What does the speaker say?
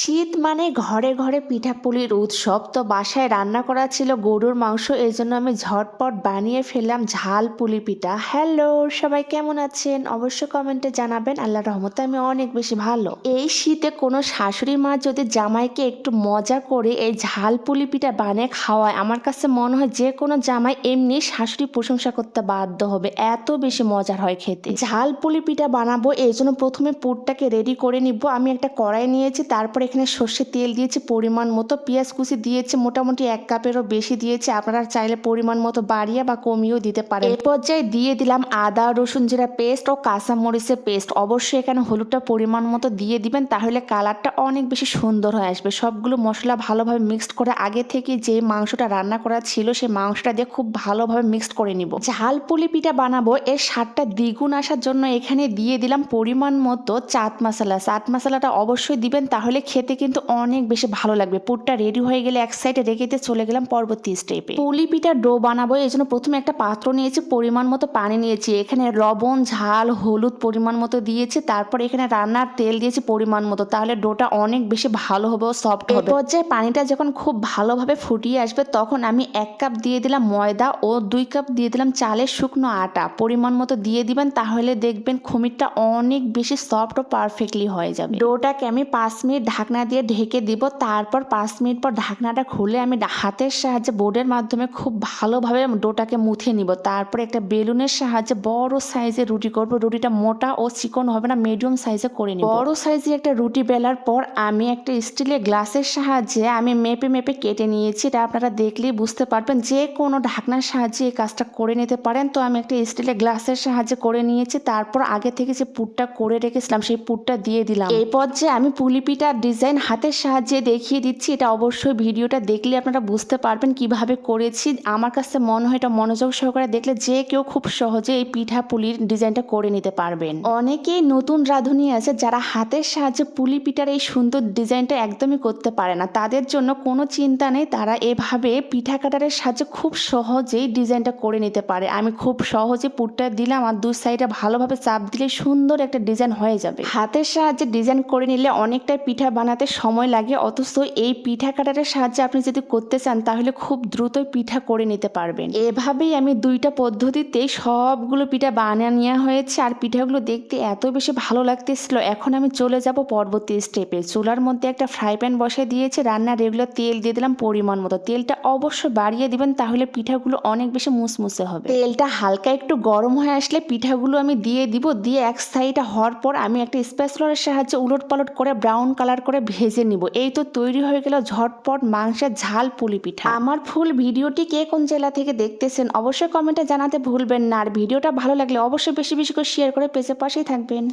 শীত মানে ঘরে ঘরে পিঠাপুলির উৎসব। তো বাসায় রান্না করা ছিল গরুর মাংস এই জন্য আমি ঝটপট বানিয়ে ফেললাম ঝাল পুলি পিঠা। হ্যালো, সবাই কেমন আছেন? অবশ্যই কমেন্টে জানাবেন। আল্লাহ রহমতে আমি অনেক বেশি ভালো। এই শীতে কোনো শাশুড়ি মা যদি জামাইকে একটু মজা করে এই ঝাল পুলি পিঠা বানিয়ে খাওয়ায়, আমার কাছে মনে হয় যে কোনো জামাই এমনি শাশুড়ি প্রশংসা করতে বাধ্য হবে। এত বেশি মজার হয় খেতে। ঝাল পুলি পিঠা বানাবো এই জন্য প্রথমে পুরটাকে রেডি করে নিব। আমি একটা কড়াই নিয়েছি, তারপর এখানে সর্ষে তেল দিয়েছি, পরিমাণ মতো। পেঁয়াজ কুচি দিয়েছি, মোটামুটি এক কাপেরও বেশি দিয়েছি। আপনারা চাইলে পরিমাণ মতো বাড়িয়ে বা কমিয়েও দিতে পারেন। এই পর্যায়ে দিয়ে দিলাম আদা, রসুন জিরা পেস্ট ও কাঁচা মরিচের পেস্ট। অবশ্যই এখানে হলুদটা পরিমাণ মতো দিয়ে দিবেন, তাহলে কালারটা অনেক বেশি সুন্দর হয়ে আসবে। সবগুলো মশলা ভালোভাবে মিক্সড করে আগে থেকে যে মাংসটা রান্না করা ছিল সেই মাংসটা দিয়ে খুব ভালোভাবে মিক্সড করে নিব। ঝাল পুলি পিঠা বানাবো, এর স্বাদটা দ্বিগুণ আসার জন্য এখানে দিয়ে দিলাম পরিমাণ মতো চাট মশলা। চাট মশলাটা অবশ্যই দিবেন, তাহলে খেতে কিন্তু অনেক বেশি ভালো লাগবে। পুরটা রেডি হয়ে গেলে এক সাইডে রেখে দিয়ে চলে গেলাম পরবর্তী স্টেপে পুলি পিঠার ডো বানাবো এই জন্য প্রথমে একটা পাত্র নিয়েছি পরিমাণ মতো পানি নিয়েছি। এখানে লবণ ঝাল হলুদ পরিমাণ মতো দিয়েছি তারপর এখানে রান্নার তেল দিয়েছি পরিমাণ মতো তাহলে ডোটা অনেক বেশি ভালো হবে সফট হবে। পর্যায়ে পানিটা যখন খুব ভালোভাবে ফুটিয়ে আসবে তখন আমি এক কাপ দিয়ে দিলাম ময়দা ও দুই কাপ দিয়ে দিলাম চালের শুকনো আটা। পরিমাণ মতো দিয়ে দিবেন তাহলে দেখবেন খুমিরটা অনেক বেশি সফট ও পারফেক্টলি হয়ে যাবে। ডোটাকে আমি পাঁচ মিনিট ঢাকনা দিয়ে ঢেকে দিব। তারপর পাঁচ মিনিট পর ঢাকনাটা খুলে আমি হাতের সাহায্যে বোর্ডের মাধ্যমে খুব ভালোভাবে ডোটাকে মুথে নিব। তারপর একটা বেলুনের সাহায্যে বড় সাইজের রুটি করব। রুটিটা মোটা ও চিকন হবে না মিডিয়াম সাইজে করে নিব। বড় সাইজের একটা রুটি বেলার পর আমি একটা স্টিলের গ্লাসের সাহায্যে আমি মেপে মেপে কেটে নিয়েছি। এটা আপনারা দেখলেই বুঝতে পারবেন যে কোনো ঢাকনার সাহায্যে এই কাজটা করে নিতে পারেন। তো আমি একটা স্টিলের গ্লাসের সাহায্যে করে নিয়েছি। তারপর আগে থেকে যে পুরটা করে রেখেছিলাম, সেই পুরটা দিয়ে দিলাম। এই পর্যায়ে আমি পুলি পিঠার ডিজাইন হাতের সাহায্যে দেখিয়ে দিচ্ছি। এটা অবশ্যই ভিডিওটা দেখলে আপনারা বুঝতে পারবেন কীভাবে করেছি। আমার কাছে মনে হয় এটা মনোযোগ সহকারে দেখলে যে কেউ খুব সহজে এই পিঠা পুলির ডিজাইনটা করে নিতে পারবেন। অনেকেই নতুন রাঁধুনি আছে যারা হাতের সাহায্যে পুলি পিঠার এই সুন্দর ডিজাইনটা একদমই করতে পারে না। তাদের জন্য কোনো চিন্তা নেই, তারা এভাবে পিঠা কাটারের সাহায্যে খুব সহজেই ডিজাইনটা করে নিতে পারে। আমি খুব সহজে পুরটা দিলাম আর দুই সাইডে ভালোভাবে চাপ দিলে সুন্দর একটা ডিজাইন হয়ে যাবে। হাতের সাহায্যে ডিজাইন করে নিলে অনেকটাই পিঠা বানাতে সময় লাগে, অথচ এই পিঠা কাটারের সাহায্যে আপনি যদি করতে চান, তাহলে খুব দ্রুতই পিঠা করে নিতে পারবেন। এভাবেই আমি দুইটা পদ্ধতিতে সবগুলো পিঠা বানিয়ে নেওয়া হয়েছে, আর পিঠাগুলো দেখতে এত বেশি ভালো লাগতেছিল। এখন আমি চলে যাব পরবর্তী স্টেপে চুলার মধ্যে একটা ফ্রাই প্যান বসে দিয়েছে, রান্নার রেগুলার তেল দিয়ে দিলাম পরিমাণ মতো। তেলটা অবশ্যই বাড়িয়ে দিবেন, তাহলে পিঠাগুলো অনেক বেশি মুসমুসে হবে। তেলটা হালকা একটু গরম হয়ে আসলে পিঠাগুলো আমি দিয়ে দিব। দিয়ে এক সাইডে হওয়ার পর আমি একটা স্প্যাচুলারের সাহায্যে উলট পালট করে ব্রাউন কালার করে ভেজে নিব। এই তো তৈরি হয়ে গেল ঝটপট মাংসের ঝাল পুলি পিঠা। আমার ফুল ভিডিওটি কে কোন জেলা থেকে দেখতেছেন অবশ্যই কমেন্টে জানাতে ভুলবেন না। আর ভিডিওটা ভালো লাগলে অবশ্যই বেশি বেশি করে শেয়ার করে পেজের পাশেই থাকবেন।